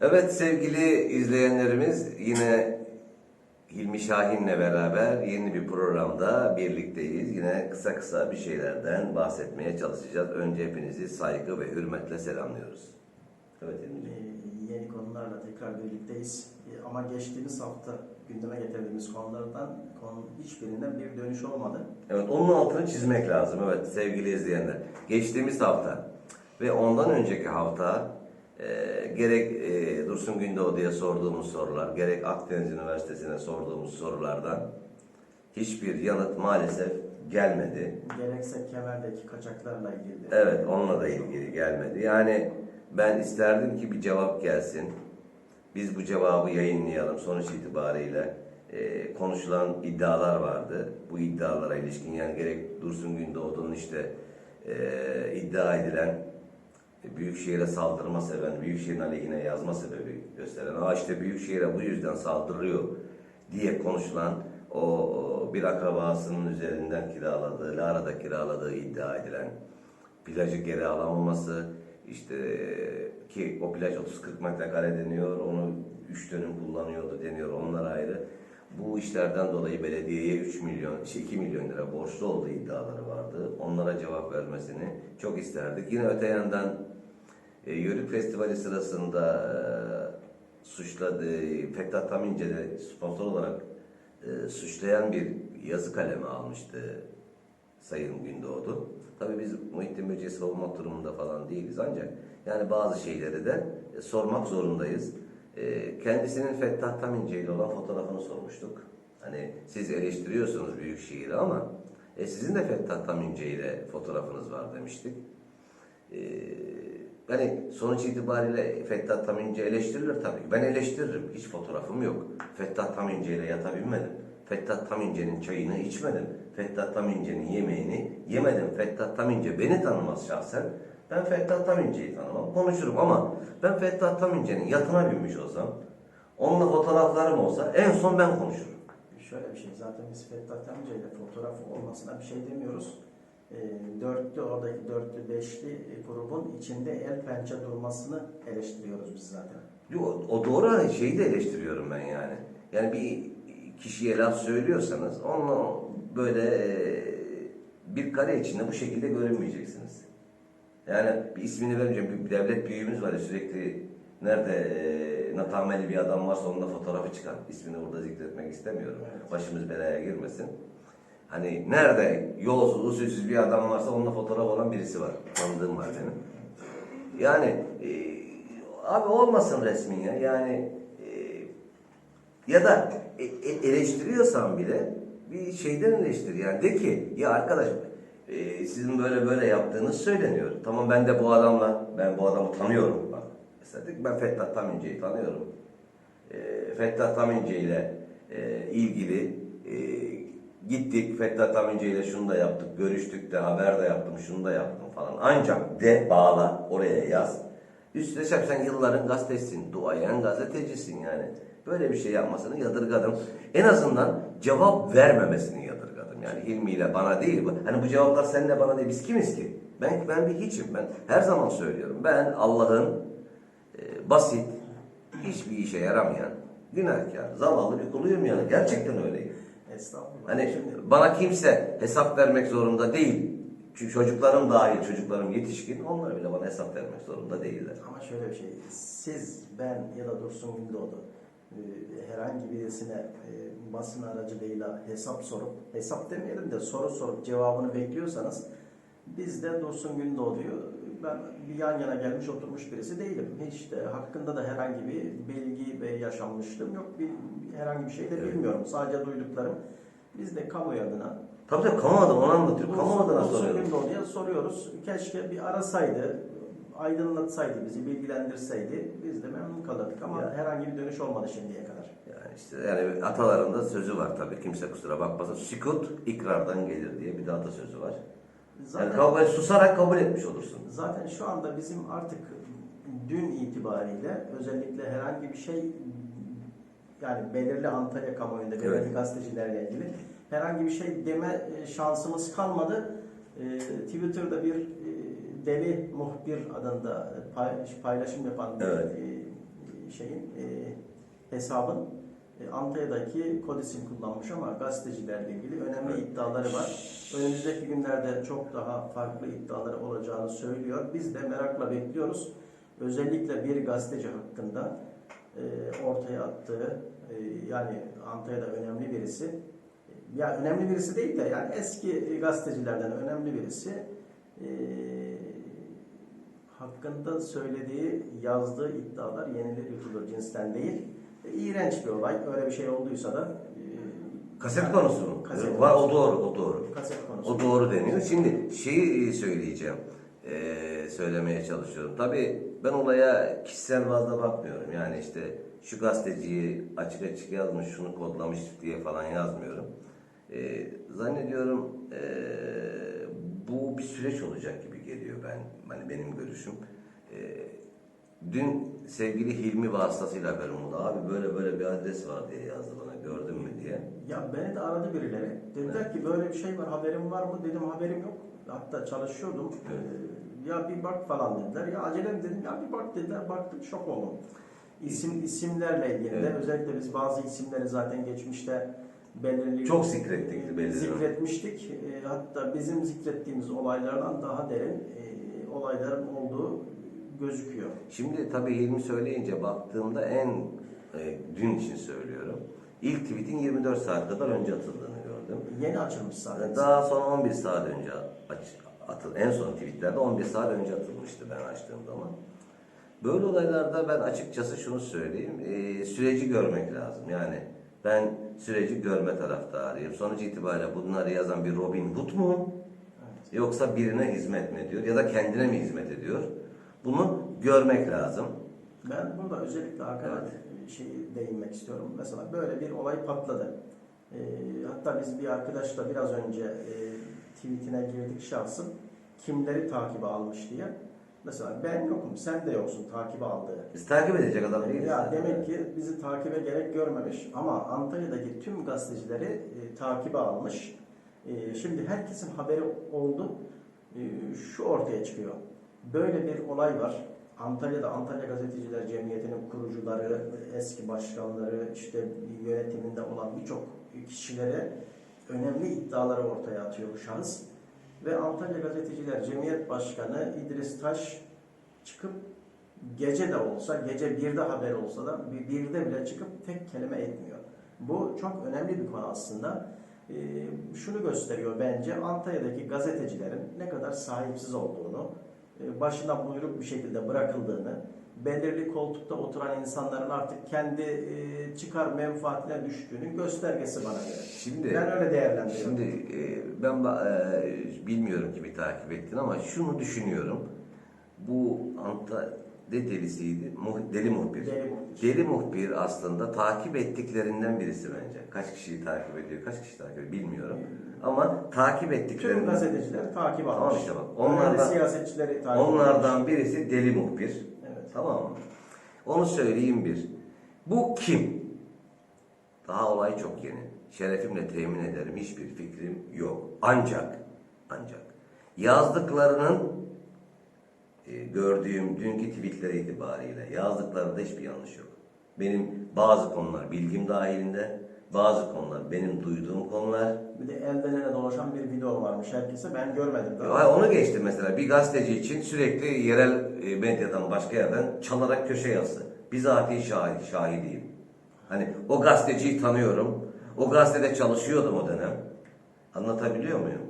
Evet sevgili izleyenlerimiz yine Hilmi Şahin'le beraber yeni bir programda birlikteyiz. Yine kısa kısa bir şeylerden bahsetmeye çalışacağız. Önce hepinizi saygı ve hürmetle selamlıyoruz. Evet Hilmi'ciğim. Ee, yeni konularla tekrar birlikteyiz. Ee, Ama geçtiğimiz hafta gündeme getirdiğimiz konulardan konu hiçbirinden bir dönüş olmadı. Evet onun altını çizmek lazım evet sevgili izleyenler. Geçtiğimiz hafta ve ondan önceki hafta e, gerek e, Dursun Gündoğdu'ya sorduğumuz sorular, gerek Akdeniz Üniversitesi'ne sorduğumuz sorulardan hiçbir yanıt maalesef gelmedi. Gerekse kemerdeki kaçaklarla ilgili. Evet, onunla da ilgili gelmedi. Yani ben isterdim ki bir cevap gelsin. Biz bu cevabı yayınlayalım. Sonuç itibariyle e, konuşulan iddialar vardı. Bu iddialara ilişkin yani gerek Dursun Gündoğdu'nun işte e, iddia edilen Büyükşehir'e saldırma sebebi, Büyükşehir'in aleyhine yazma sebebi gösteren, aa işte Büyükşehir'e bu yüzden saldırıyor diye konuşulan o, o bir akrabasının üzerinden kiraladığı, Lara'da kiraladığı iddia edilen plajı geri alamaması, işte ki o plaj 30-40 metrekare deniyor, onu 3 dönüm kullanıyordu deniyor, onlar ayrı. Bu işlerden dolayı belediyeye 3 milyon, şey 2 milyon lira borçlu olduğu iddiaları vardı. Onlara cevap vermesini çok isterdik. Yine öte yandan e, Yörük Festivali sırasında e, suçladığı Fettah Tamince'de sponsor olarak e, suçlayan bir yazı kalemi almıştı Sayın Gündoğdu. Tabii biz Muhittin Böceği savunmak durumunda falan değiliz ancak yani bazı şeyleri de e, sormak zorundayız. E, kendisinin Fettah Tamince ile olan fotoğrafını sormuştuk. Hani siz eleştiriyorsunuz Büyükşehir'i ama e, sizin de Fettah Tamince ile fotoğrafınız var demiştik. E, yani sonuç itibariyle Fettah Tamince eleştirilir tabii. Ben eleştiririm. Hiç fotoğrafım yok. Fettah Tamince ile yata. Fettah Tamince'nin çayını içmedim. Fettah Tamince'nin yemeğini yemedim. Fettah Tamince beni tanımaz şahsen. Ben Fettah Tamince'yi tanımam. Konuşurum ama ben Fettah Tamince'nin yatına binmiş olsam, onunla fotoğraflarım olsa en son ben konuşurum. Şöyle bir şey, zaten biz Fettah Tamca ile fotoğrafı olmasına bir şey demiyoruz. Ee, dörtlü, oradaki dörtlü, beşli e, grubun içinde el pençe durmasını eleştiriyoruz biz zaten. Yo, o doğru şeyi de eleştiriyorum ben yani. Yani bir kişiye laf söylüyorsanız onunla böyle e, bir kare içinde bu şekilde görünmeyeceksiniz. Yani bir ismini vermeyeceğim. Bir devlet büyüğümüz var ya sürekli nerede e, natameli bir adam varsa onunla fotoğrafı çıkan. İsmini burada zikretmek istemiyorum. Evet. Başımız belaya girmesin. Hani nerede yolsuz, usulsüz bir adam varsa onunla fotoğraf olan birisi var. Tanıdığım var benim. Yani e, abi olmasın resmin ya. Yani e, ya da e, e, eleştiriyorsan bile bir şeyden eleştir. Yani de ki ya arkadaş e, sizin böyle böyle yaptığınız söyleniyor. Tamam ben de bu adamla ben bu adamı tanıyorum. Bak mesela de ki, ben Fettah Tamince'yi tanıyorum. E, Fettah Tamince ile e, ilgili e, gittik Fettah Tamince ile şunu da yaptık, görüştük de haber de yaptım, şunu da yaptım falan. Ancak de bağla oraya yaz. Üstüne sen, sen yılların gazetesisin, duayen gazetecisin yani. Böyle bir şey yapmasını yadırgadım. En azından cevap vermemesini yadırgadım. Yani Hilmi ile bana değil. bu- Hani bu cevaplar seninle bana değil. Biz kimiz ki? Ben ben bir hiçim. Ben her zaman söylüyorum. Ben Allah'ın e, basit, hiçbir işe yaramayan, günahkar, zavallı bir kuluyum yani. Gerçekten öyleyim. Estağfurullah. Hani bana kimse hesap vermek zorunda değil. Çünkü çocuklarım dahil, çocuklarım yetişkin. Onlar bile bana hesap vermek zorunda değiller. Ama şöyle bir şey, siz, ben ya da Dursun Gündoğdu e, herhangi birisine e, basın aracılığıyla hesap sorup, hesap demeyelim de soru sorup cevabını bekliyorsanız biz de Dursun Gündoğdu'yu ben bir yan yana gelmiş oturmuş birisi değilim. Hiç de hakkında da herhangi bir bilgi ve yaşanmışlığım yok. Bir, herhangi bir şey de Evet. bilmiyorum. Sadece duyduklarım. Biz de kamuoyu adına Tabii tabii kamu adına onu anlatıyorum. Kamu adına soruyorum. Gündoğdu'ya soruyoruz. Keşke bir arasaydı, aydınlatsaydı bizi, bilgilendirseydi biz de memnun kalırdık ama Ya. herhangi bir dönüş olmadı şimdiye kadar. Yani işte yani atalarında sözü var tabii kimse kusura bakmasın. Sükut ikrardan gelir diye bir de atasözü var. Zaten, Yani kabul, susarak kabul etmiş olursun. zaten şu anda bizim artık dün itibariyle özellikle herhangi bir şey yani belirli Antalya kamuoyunda belirli Evet. gazetecilerle ilgili herhangi bir şey deme e, şansımız kalmadı. E, Twitter'da bir e, deli muhbir adında pay- paylaşım yapan bir Evet. e, şeyin e, hesabın Antalya'daki kod isim kullanmış ama gazetecilerle ilgili önemli iddiaları var. Önümüzdeki günlerde çok daha farklı iddiaları olacağını söylüyor. Biz de merakla bekliyoruz. Özellikle bir gazeteci hakkında e, ortaya attığı e, yani Antalya'da önemli birisi ya önemli birisi değil de yani eski gazetecilerden önemli birisi e, hakkında söylediği, yazdığı iddialar yenilir yutulur cinsten değil. E, iğrenç bir olay. Öyle bir şey olduysa da e, Kaset konusu mu? Kaset Var, o konusu. doğru, o doğru. kaset konusu. O doğru deniyor. Şimdi şeyi söyleyeceğim. Ee, söylemeye çalışıyorum. Tabii ben olaya kişisel bazda bakmıyorum. Yani işte şu gazeteciyi açık açık yazmış, şunu kodlamış diye falan yazmıyorum. Ee, zannediyorum ee, bu bir süreç olacak gibi geliyor ben, hani benim görüşüm. Ee, dün sevgili Hilmi vasıtasıyla haberim oldu. Abi böyle böyle bir adres var diye yazdı bana. Gördün mü diye. Ya beni de aradı birileri. Dediler ki böyle bir şey var haberin var mı? Dedim haberim yok. Hatta çalışıyordum. Evet. Ee, ya bir bak falan dediler. Ya acelem dedim. Ya bir bak dediler. Baktım şok oldum. İsim isimlerle ilgili de Evet. özellikle biz bazı isimleri zaten geçmişte belirli Çok zikrettik, belirli. zikretmiştik. Ee, hatta bizim zikrettiğimiz olaylardan daha derin e, olayların olduğu gözüküyor. Şimdi tabii Hilmi söyleyince baktığımda en e, dün için söylüyorum. İlk tweetin 24 saat kadar önce atıldığını gördüm. Yeni açılmış zaten. Daha sonra 11 saat önce aç, atıl, en son tweetlerde 11 saat önce atılmıştı ben açtığım zaman. Böyle olaylarda ben açıkçası şunu söyleyeyim, e, süreci görmek lazım. Yani ben süreci görme taraftarıyım. Sonuç itibariyle bunları yazan bir Robin Hood mu? Evet. Yoksa birine hizmet mi ediyor ya da kendine mi hizmet ediyor? Bunu görmek lazım. Ben burada özellikle arkada şey değinmek istiyorum. Mesela böyle bir olay patladı. Ee, hatta biz bir arkadaşla biraz önce e, tweetine girdik şahsın kimleri takibe almış diye. Mesela ben yokum, sen de yoksun takibe aldığı. Biz takip edecek adam değiliz. Ya demek ki bizi takibe gerek görmemiş ama Antalya'daki tüm gazetecileri e, takibe almış. E, şimdi herkesin haberi oldu. E, şu ortaya çıkıyor. Böyle bir olay var. Antalya'da Antalya Gazeteciler Cemiyeti'nin kurucuları, eski başkanları, işte yönetiminde olan birçok kişilere önemli iddiaları ortaya atıyor bu şahıs. Ve Antalya Gazeteciler Cemiyet Başkanı İdris Taş çıkıp gece de olsa, gece birde haber olsa da bir- birde bile çıkıp tek kelime etmiyor. Bu çok önemli bir konu aslında. Ee, şunu gösteriyor bence Antalya'daki gazetecilerin ne kadar sahipsiz olduğunu, başına buyruk bir şekilde bırakıldığını, belirli koltukta oturan insanların artık kendi e, çıkar menfaatine düştüğünün göstergesi bana göre. Şimdi Ben öyle değerlendiriyorum. Şimdi e, ben e, bilmiyorum kimi takip ettin ama şunu düşünüyorum. Bu Anta ne delisiydi? Muh- Deli muhbir. Deli muhbir. Deli muhbir aslında takip ettiklerinden birisi bence. Kaç kişiyi takip ediyor, kaç kişi takip ediyor bilmiyorum. Ama takip Tüm ettiklerinden gazeteciler takip almış. Tamam işte bak, onlardan- siyasetçileri takip onlardan almış. birisi deli muhbir. Evet. Tamam mı? Onu söyleyeyim bir. Bu kim? Daha olay çok yeni. Şerefimle temin ederim hiçbir fikrim yok. Ancak, ancak yazdıklarının e, gördüğüm dünkü tweetler itibariyle yazdıklarında hiçbir yanlış yok. Benim bazı konular bilgim dahilinde, bazı konular benim duyduğum konular. Bir de elden ele dolaşan bir video varmış herkese. Ben görmedim daha. Ya onu geçtim mesela bir gazeteci için sürekli yerel e, medyadan başka yerden çalarak köşe yazdı. Bizatihi şahit, şahidiyim. Hani o gazeteciyi tanıyorum. O gazetede çalışıyordum o dönem. Anlatabiliyor muyum?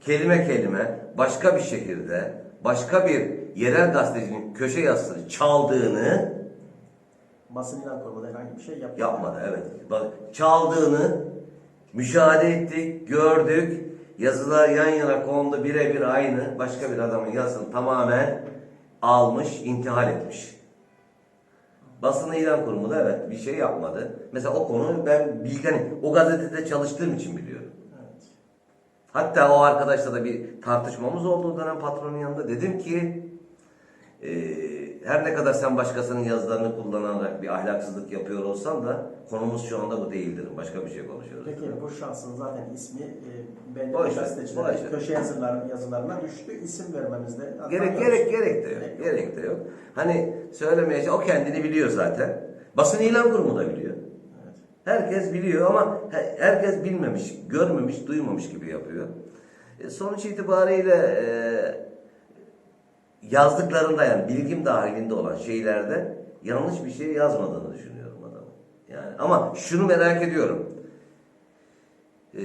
Kelime kelime başka bir şehirde başka bir yerel gazetecinin köşe yazısını çaldığını Basın ilan kurumunda herhangi bir şey yapmadı. Yapmadı evet. Bak çaldığını müşahede ettik, gördük. Yazılar yan yana kondu birebir aynı. Başka bir adamın yazısını tamamen almış, intihal etmiş. Basın ilan kurumu da evet bir şey yapmadı. Mesela o konu ben bilgi hani o gazetede çalıştığım için biliyorum. Evet. Hatta o arkadaşla da bir tartışmamız oldu o dönem patronun yanında. Dedim ki eee, her ne kadar sen başkasının yazılarını kullanarak bir ahlaksızlık yapıyor olsan da konumuz şu anda bu değildir. Başka bir şey konuşuyoruz. Peki bu şahsın zaten ismi e, belli Boş gazetecilerin boş köşe yazılar, yazılarına düştü. İsim vermemizde. Gerek gerek gerek de yok. Gerek de yok. Hani söylemeye o kendini biliyor zaten. Basın ilan kurumu da biliyor. Evet. Herkes biliyor ama he- herkes bilmemiş, görmemiş, duymamış gibi yapıyor. E, sonuç itibariyle e, yazdıklarında yani bilgim dahilinde olan şeylerde yanlış bir şey yazmadığını düşünüyorum adamın. Yani ama şunu merak ediyorum. E,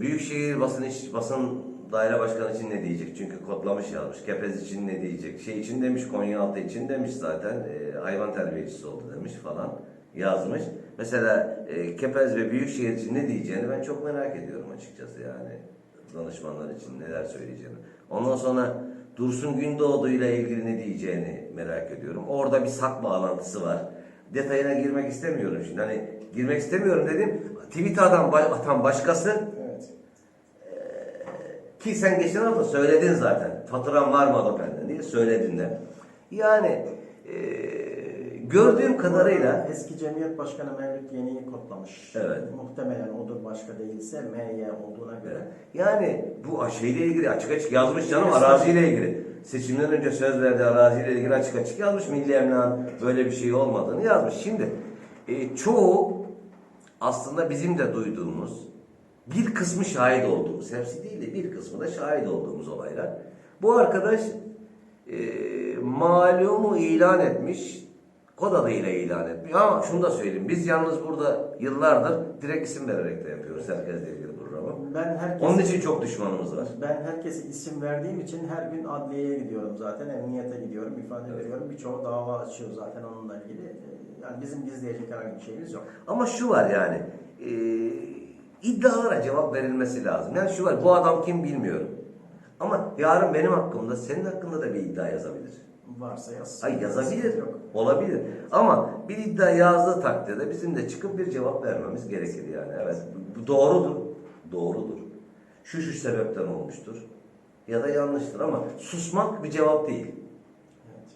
Büyükşehir basın iş basın daire başkanı için ne diyecek? Çünkü kodlamış yazmış. Kepez için ne diyecek? Şey için demiş, Konyaaltı için demiş zaten. E, hayvan terbiyecisi oldu demiş falan yazmış. Mesela e, Kepez ve Büyükşehir için ne diyeceğini ben çok merak ediyorum açıkçası yani. Danışmanlar için neler söyleyeceğini. Ondan sonra Dursun Gündoğdu ile ilgili ne diyeceğini merak ediyorum. Orada bir sak bağlantısı var. Detayına girmek istemiyorum şimdi. Hani girmek istemiyorum dedim. Tweet atan, atan başkası Evet. ki sen geçen hafta söyledin zaten. Faturam var mı benden diye söyledin de. Yani gördüğüm kadarıyla Eski Cemiyet Başkanı Mevlüt Yeni'yi kodlamış. Evet. Muhtemelen odur başka değilse MY olduğuna göre. yani bu şeyle ilgili açık açık yazmış canım araziyle ilgili. Seçimden önce söz verdiği araziyle ilgili açık açık yazmış. Milli Emlak'ın böyle bir şey olmadığını yazmış. Şimdi e, çoğu aslında bizim de duyduğumuz bir kısmı şahit olduğumuz, hepsi değil de bir kısmı da şahit olduğumuz olaylar. Bu arkadaş e, malumu ilan etmiş, kod adıyla ilan etmiş. Ama şunu da söyleyeyim, biz yalnız burada yıllardır direkt isim vererek de yapıyoruz herkesle ilgili programı. Ben herkese, Onun için çok düşmanımız var. ben herkese isim verdiğim için her gün adliyeye gidiyorum zaten. Emniyete gidiyorum, ifade veriyorum. Birçoğu dava açıyor zaten onunla ilgili. Ee, Yani bizim gizleyecek herhangi bir şeyimiz yok. Ama şu var yani, e, iddialara cevap verilmesi lazım. Yani şu var, bu adam kim bilmiyorum. Ama yarın benim hakkımda, senin hakkında da bir iddia yazabilir. Varsa yazsın. Ay yazabilir, Yok. olabilir. Ama bir iddia yazdığı takdirde bizim de çıkıp bir cevap vermemiz gerekir yani. Evet, bu doğrudur, doğrudur. Şu şu sebepten olmuştur ya da yanlıştır ama susmak bir cevap değil. Evet.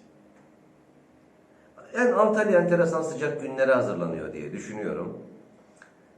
En Antalya enteresan sıcak günlere hazırlanıyor diye düşünüyorum.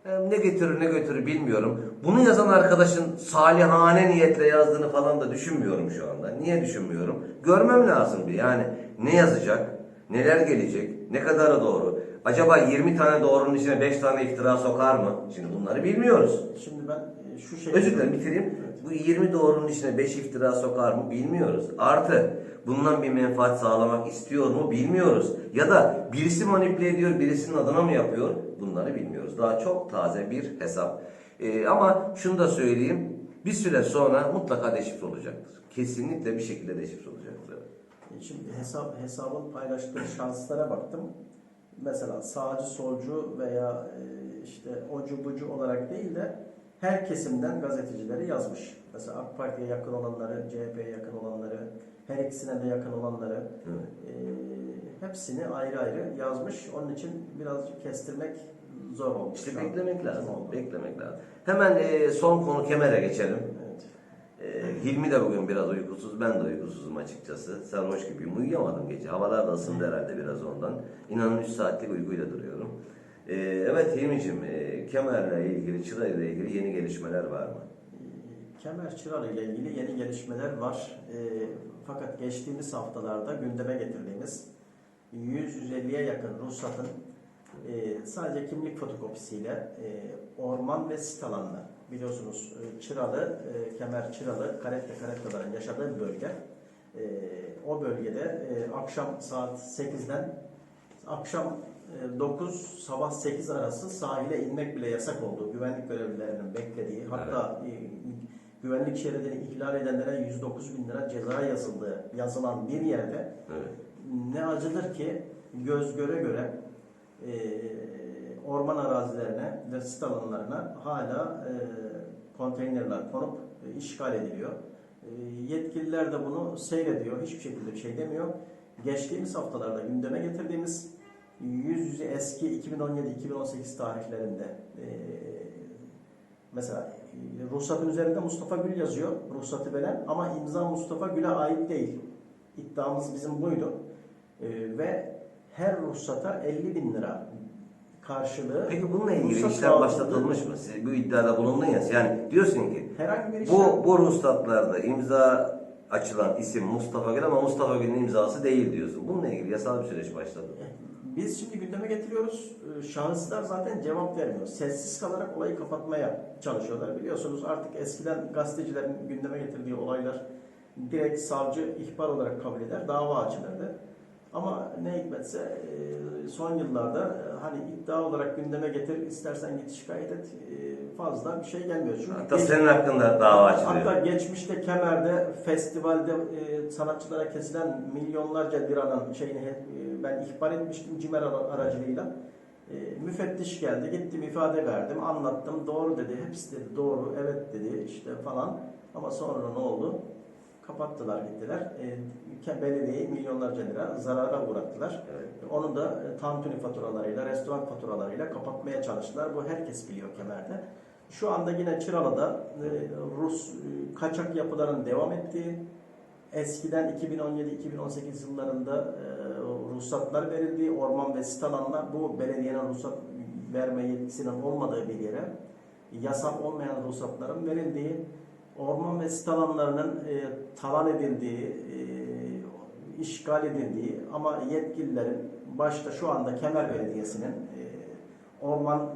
Ne getirir ne götürür bilmiyorum. Bunu yazan arkadaşın salihane niyetle yazdığını falan da düşünmüyorum şu anda. Niye düşünmüyorum? Görmem lazım bir. Yani ne yazacak? Neler gelecek? Ne kadarı doğru? Acaba 20 tane doğrunun içine 5 tane iftira sokar mı? Şimdi bunları bilmiyoruz. Şimdi ben e, şu şekilde... Özür dilerim bitireyim. Bu 20 doğrunun içine 5 iftira sokar mı bilmiyoruz. Artı bundan bir menfaat sağlamak istiyor mu bilmiyoruz. Ya da birisi manipüle ediyor, birisinin adına mı yapıyor? Bunları bilmiyoruz. Daha çok taze bir hesap. Ee, ama şunu da söyleyeyim. Bir süre sonra mutlaka deşifre olacaktır. Kesinlikle bir şekilde deşifre olacaktır. Şimdi hesap hesabın paylaştığı şanslara baktım. Mesela sağcı, solcu veya e, işte ocu bucu olarak değil de her kesimden gazetecileri yazmış. Mesela AK Parti'ye yakın olanları, CHP'ye yakın olanları, her ikisine de yakın olanları Evet. e, hepsini ayrı ayrı yazmış. Onun için birazcık kestirmek zor olmuş. İşte beklemek lazım. Oldu. Beklemek lazım. Hemen e, son konu Kemer'e geçelim. Evet. Ee, Hilmi de bugün biraz uykusuz, ben de uykusuzum açıkçası. Sarhoş gibiyim, uyuyamadım gece. Havalar da ısındı herhalde biraz ondan. İnanın 3 saatlik uykuyla duruyorum. Ee, evet Hilmi'cim, e, Kemer'le ilgili, Çıra ile ilgili yeni gelişmeler var mı? Kemer Çıralı ile ilgili yeni gelişmeler var. E, fakat geçtiğimiz haftalarda gündeme getirdiğimiz 100-150'ye yakın ruhsatın e, sadece kimlik fotokopisiyle e, orman ve sit alanına biliyorsunuz e, Çıralı, e, Kemer Çıralı, Karette Karette'lerin yaşadığı bir bölge. E, o bölgede e, akşam saat 8'den akşam e, 9 sabah 8 arası sahile inmek bile yasak olduğu güvenlik görevlilerinin beklediği hatta e, güvenlik şeridini ihlal edenlere 109 bin lira ceza yazıldığı yazılan bir yerde Evet. ne acıdır ki göz göre göre e, orman arazilerine ve sit alanlarına hala e, konteynerler konup e, işgal ediliyor. Yetkililer de bunu seyrediyor. Hiçbir şekilde bir şey demiyor. Geçtiğimiz haftalarda gündeme getirdiğimiz yüz yüze eski 2017-2018 tarihlerinde mesela ruhsatın üzerinde Mustafa Gül yazıyor. Ruhsatı veren ama imza Mustafa Gül'e ait değil. İddiamız bizim buydu. Ve her ruhsata 50 bin lira karşılığı Peki bununla ilgili işlem başlatılmış mı? Siz bu iddiada bulundun ya. Yani diyorsun ki Herhangi bir işlem bu, bu ruhsatlarda imza açılan isim Mustafa Gül ama Mustafa Gül'ün imzası değil diyorsun. Bununla ilgili yasal bir süreç başladı. Biz şimdi gündeme getiriyoruz. Ee, Şahıslar zaten cevap vermiyor. Sessiz kalarak olayı kapatmaya çalışıyorlar. Biliyorsunuz artık eskiden gazetecilerin gündeme getirdiği olaylar direkt savcı ihbar olarak kabul eder, dava açılırdı. Ama ne hikmetse e, son yıllarda e, hani iddia olarak gündeme getir, istersen git şikayet et e, fazla bir şey gelmiyor. Çünkü Hatta geç- senin hakkında dava açılıyor. Hatta geçmişte Kemer'de festivalde sanatçılara kesilen milyonlarca liranın şeyini ben ihbar etmiştim CİMER ara- aracılığıyla. Müfettiş geldi, gittim ifade verdim, anlattım, doğru dedi, hepsi dedi doğru, evet dedi işte falan. Ama sonra ne oldu? Kapattılar gittiler. E, belediyeyi milyonlarca lira zarara uğrattılar. Evet. Onu da e, tantuni faturalarıyla, restoran faturalarıyla kapatmaya çalıştılar. Bu herkes biliyor Kemer'de. Şu anda yine Çıralı'da e, Rus e, kaçak yapıların devam ettiği, eskiden 2017-2018 yıllarında e, ruhsatlar verildiği orman ve sit alanlar bu belediyenin ruhsat verme yetkisinin olmadığı bir yere yasal olmayan ruhsatların verildiği, orman ve sit alanlarının e, talan edildiği, e, işgal edildiği ama yetkililerin başta şu anda Kemer Belediyesi'nin e, orman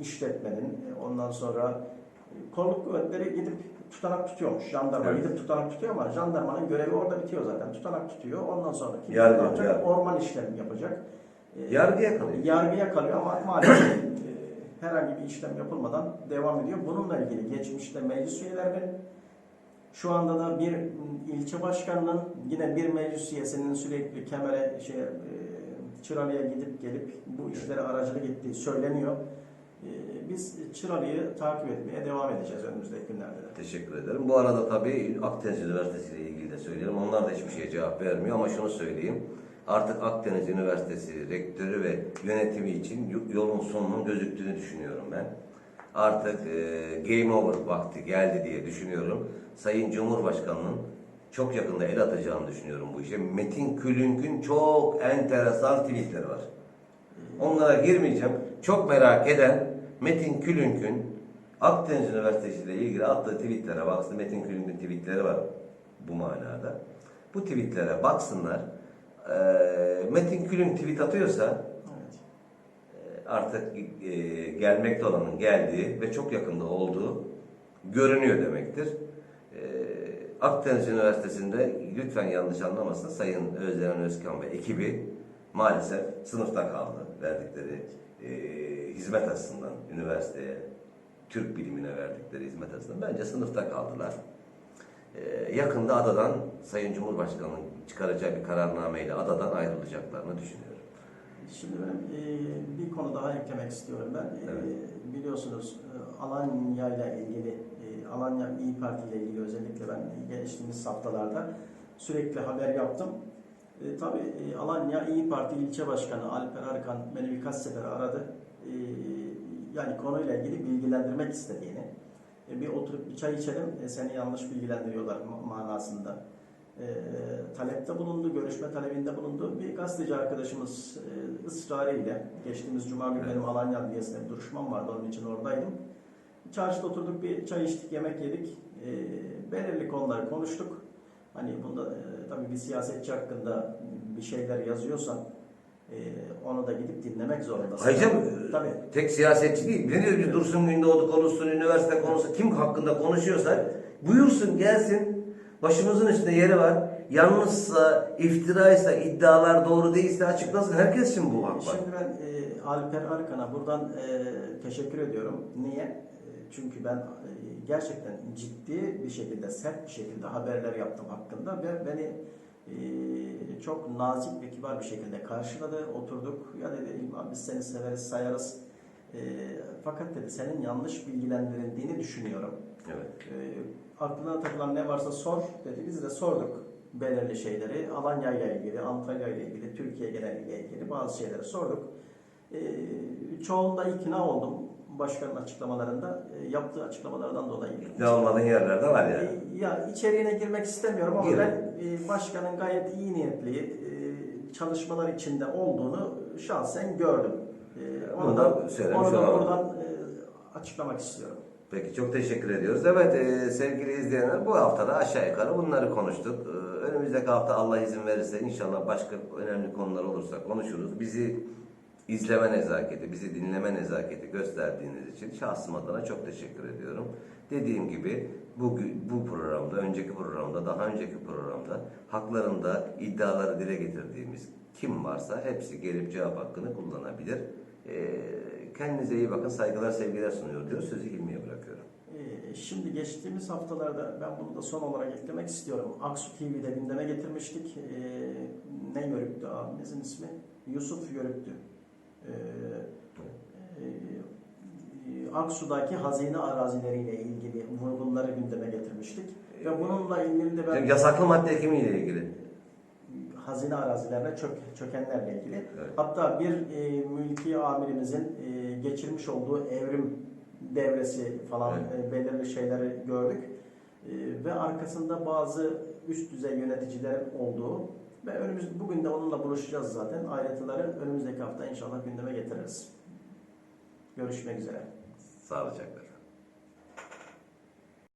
işletmenin e, ondan sonra e, kolluk kuvvetleri gidip tutanak tutuyormuş. Jandarma Evet. gidip tutanak tutuyor ama jandarmanın görevi orada bitiyor zaten. Tutanak tutuyor. Ondan sonra kim Yargı, yapacak? yargı. Orman işlemi yapacak. E, Yargıya kalıyor. Yargıya kalıyor ama maalesef herhangi bir işlem yapılmadan devam ediyor. Bununla ilgili geçmişte meclis üyelerinin şu anda da bir ilçe başkanının yine bir meclis üyesinin sürekli kemere şey e, Çıralı'ya gidip gelip bu işlere aracılık ettiği söyleniyor. E, Biz Çıralı'yı takip etmeye devam edeceğiz önümüzdeki günlerde de. Teşekkür ederim. Bu arada tabii Akdeniz Üniversitesi ile ilgili de söyleyelim. Onlar da hiçbir şeye cevap vermiyor ama şunu söyleyeyim. Artık Akdeniz Üniversitesi rektörü ve yönetimi için yolun sonunun gözüktüğünü düşünüyorum ben. Artık e, game over vakti geldi diye düşünüyorum. Sayın Cumhurbaşkanı'nın çok yakında el atacağını düşünüyorum bu işe. Metin Külünk'ün çok enteresan tweetleri var. Onlara girmeyeceğim. Çok merak eden Metin Külünk'ün Akdeniz Üniversitesi ile ilgili attığı tweetlere baksın. Metin Külünk'ün tweetleri var bu manada. Bu tweetlere baksınlar. Ee, Metin Külünk tweet atıyorsa Evet. e, artık e, gelmekte olanın geldiği ve çok yakında olduğu görünüyor demektir. E, Akdeniz Üniversitesi'nde lütfen yanlış anlamasın Sayın Özden Özkan ve ekibi maalesef sınıfta kaldı verdikleri e, hizmet açısından üniversiteye, Türk bilimine verdikleri hizmet açısından bence sınıfta kaldılar. E, yakında adadan Sayın Cumhurbaşkanı'nın çıkaracağı bir kararnameyle adadan ayrılacaklarını düşünüyorum. Şimdi benim e, bir konu daha eklemek istiyorum ben. E, Evet. biliyorsunuz e, Alanya ile ilgili, e, Alanya İyi Parti ile ilgili özellikle ben geçtiğimiz haftalarda sürekli haber yaptım. E, tabii e, Alanya İyi Parti ilçe başkanı Alper Arıkan beni birkaç sefer aradı. E, yani konuyla ilgili bilgilendirmek istediğini. E, bir oturup bir çay içelim, e, seni yanlış bilgilendiriyorlar ma- manasında e, talepte bulundu, görüşme talebinde bulundu. Bir gazeteci arkadaşımız e, ısrarıyla, geçtiğimiz cuma günü benim Alanya Adliyesi'nde bir duruşmam vardı, onun için oradaydım. Çarşıda oturduk, bir çay içtik, yemek yedik. E, belirli konuları konuştuk. Hani bunda e, tabii bir siyasetçi hakkında bir şeyler yazıyorsan e, onu da gidip dinlemek zorundasın. Ayrıca Tabii. tek siyasetçi değil. Diyor bir Dursun Gündoğdu konuşsun, üniversite konusu kim hakkında konuşuyorsa buyursun gelsin. Başımızın üstünde yeri var. Yanlışsa, iftiraysa, iddialar doğru değilse açıklasın. Herkes için bu hak var. Şimdi ben e, Alper Arkan'a buradan e, teşekkür ediyorum. Niye? E, çünkü ben e, gerçekten ciddi bir şekilde, sert bir şekilde haberler yaptım hakkında ve beni çok nazik ve kibar bir şekilde karşıladı. Oturduk. Ya dedi İlhan biz seni severiz, sayarız. E, fakat dedi senin yanlış bilgilendirildiğini düşünüyorum. Evet. E, aklına takılan ne varsa sor dedi. Biz de sorduk belirli şeyleri. Alanya ile ilgili, Antalya ile ilgili, Türkiye geneliyle ilgili bazı şeyleri sorduk. E, çoğunda ikna oldum başkanın açıklamalarında. E, yaptığı açıklamalardan dolayı. Ne olmadığın yerlerde var yani. E, ya içeriğine girmek istemiyorum ama Girin. ben e, başkanın gayet iyi niyetli e, çalışmalar içinde olduğunu şahsen gördüm. E, Bunu da söylemiş onu da olalım. buradan e, açıklamak istiyorum. Peki çok teşekkür ediyoruz. Evet e, sevgili izleyenler bu hafta da aşağı yukarı bunları konuştuk. E, önümüzdeki hafta Allah izin verirse inşallah başka önemli konular olursa konuşuruz. Bizi izleme nezaketi, bizi dinleme nezaketi gösterdiğiniz için şahsım adına çok teşekkür ediyorum. Dediğim gibi bu, bu programda, önceki programda, daha önceki programda haklarında iddiaları dile getirdiğimiz kim varsa hepsi gelip cevap hakkını kullanabilir. E, kendinize iyi bakın, saygılar, sevgiler sunuyor diyor. Sözü Hilmi'ye bırakıyorum. Ee, Şimdi geçtiğimiz haftalarda ben bunu da son olarak eklemek istiyorum. Aksu TV'de gündeme getirmiştik. Ee, ne Yörük'tü abimizin ismi? Yusuf Yörük'tü. Ee, e, Aksu'daki hazine arazileriyle ilgili vurgunları gündeme getirmiştik. Ve bununla ilgili de ben yasaklı madde kimiyle ilgili? hazine arazilerine çök, çökenlerle ilgili. Evet. Hatta bir e, mülki amirimizin e, geçirmiş olduğu evrim devresi falan e, belirli şeyleri gördük. E, ve arkasında bazı üst düzey yöneticilerin olduğu ve önümüz bugün de onunla buluşacağız zaten. Ayrıntıları önümüzdeki hafta inşallah gündeme getiririz. Görüşmek üzere. Sağlıcakla.